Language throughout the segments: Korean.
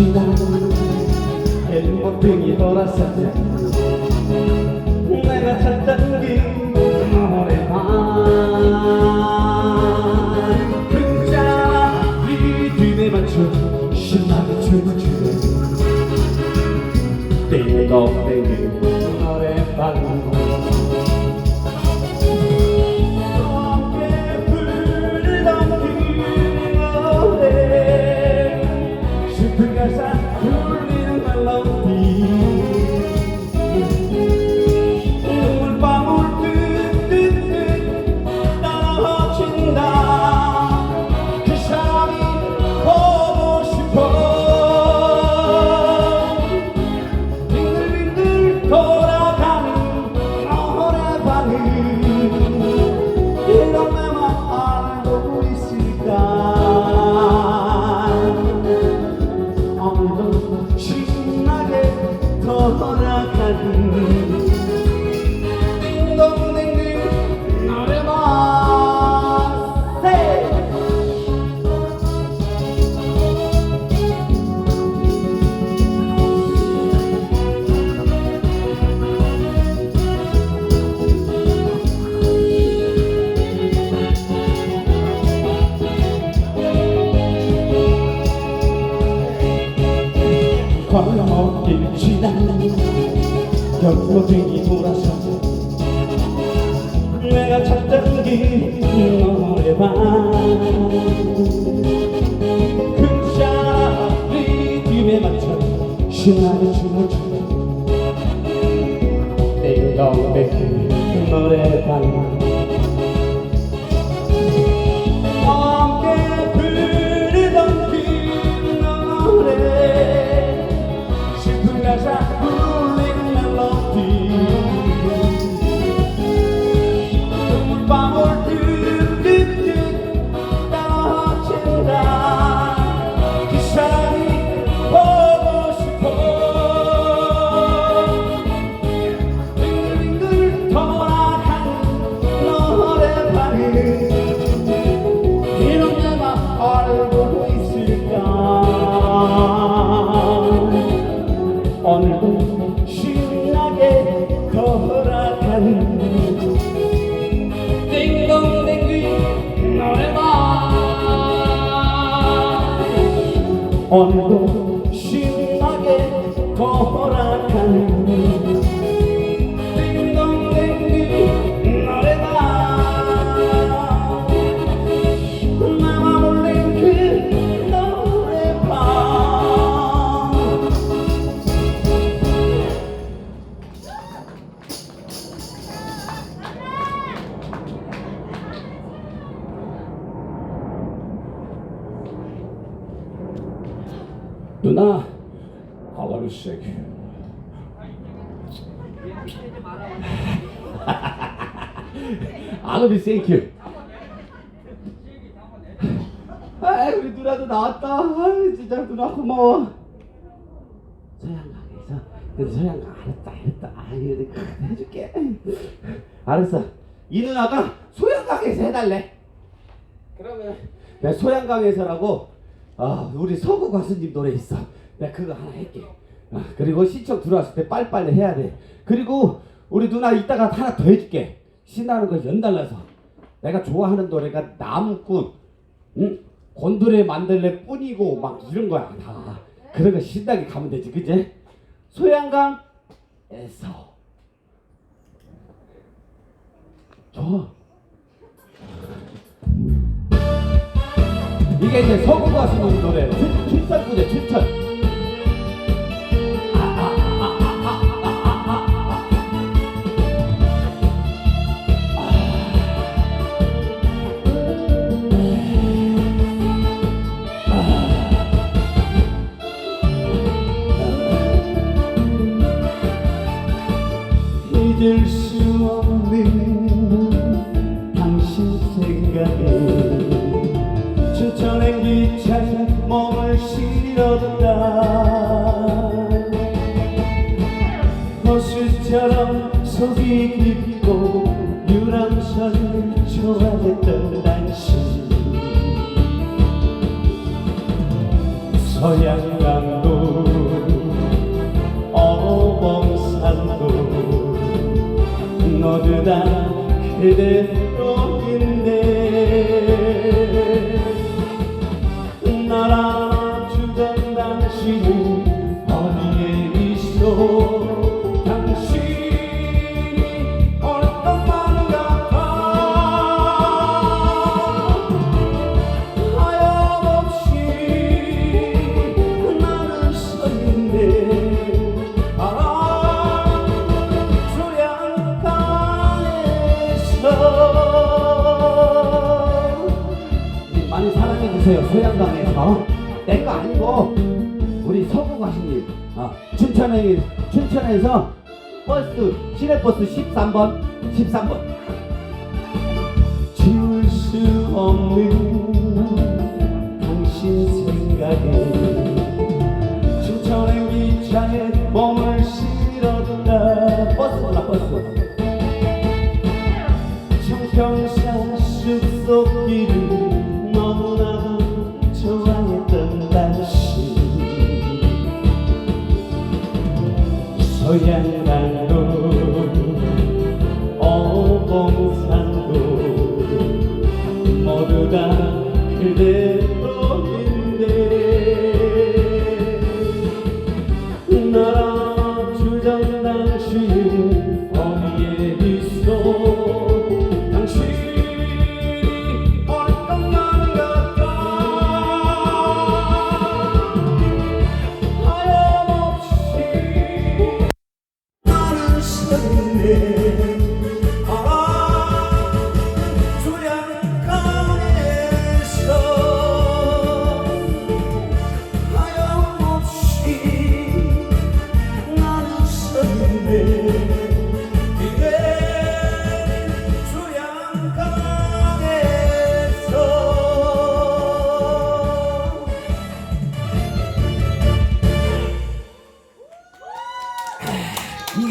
지나 행복등이 돌아서자 내가 찾던 길 노래방 그자 리듬에 맞춰 신나게 춤을 추네 띵동댕이 노래방 경로등이 돌아서 내가 찾던 길 노래방 금샤 리듬에 맞춰 신나게 춤을 추네 띵동댕 오늘도 누나 want to thank you. 아 우리 누나도 나왔다. 아 진짜 누나 고마워. 소양강에서 그 소양강 알았다 알았다. 아 이거 해줄게. 알았어. 이 누나가 소양강에서 해달래. 그러면 내가 소양강에서라고 아 우리 서구 가수님 노래 있어. 내가 그거 하나 할게. 아, 그리고 신청 들어왔을 때 빨리빨리 해야 돼. 그리고 우리 누나 이따가 하나 더 해줄게. 신나는 거 연달라서. 내가 좋아하는 노래가 나무꾼 응? 곤드레 만들래 뿐이고 막 이런 거야 다. 그런 거 신나게 가면 되지 그제? 소양강에서. 좋아 이게 이제 서구 가수님 노래. 춘- 춘천구제 춘천. 잊을 수 찾은 날 호수처럼 속이 깊고 유람선을 좋아했던 당신. 서양강도 어봉산도 모두 다 그대로인데 나라 주세요 소양강에서 내 거 아니고 우리 서구 가신님 아, 춘천에 춘천에서 버스 시내버스 13번 13번. 지울 수 없는 모두 다 그대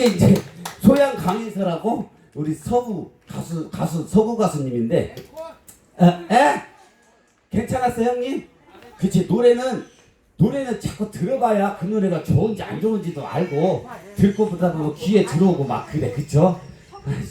이제 소양 강인서라고 우리 서구 가수 가수 서구 가수님인데 에? 에? 괜찮았어 형님? 그치 노래는 노래는 자꾸 들어봐야 그 노래가 좋은지 안 좋은지도 알고 듣고 보다 보면 귀에 들어오고 막 그래 그쵸? 우리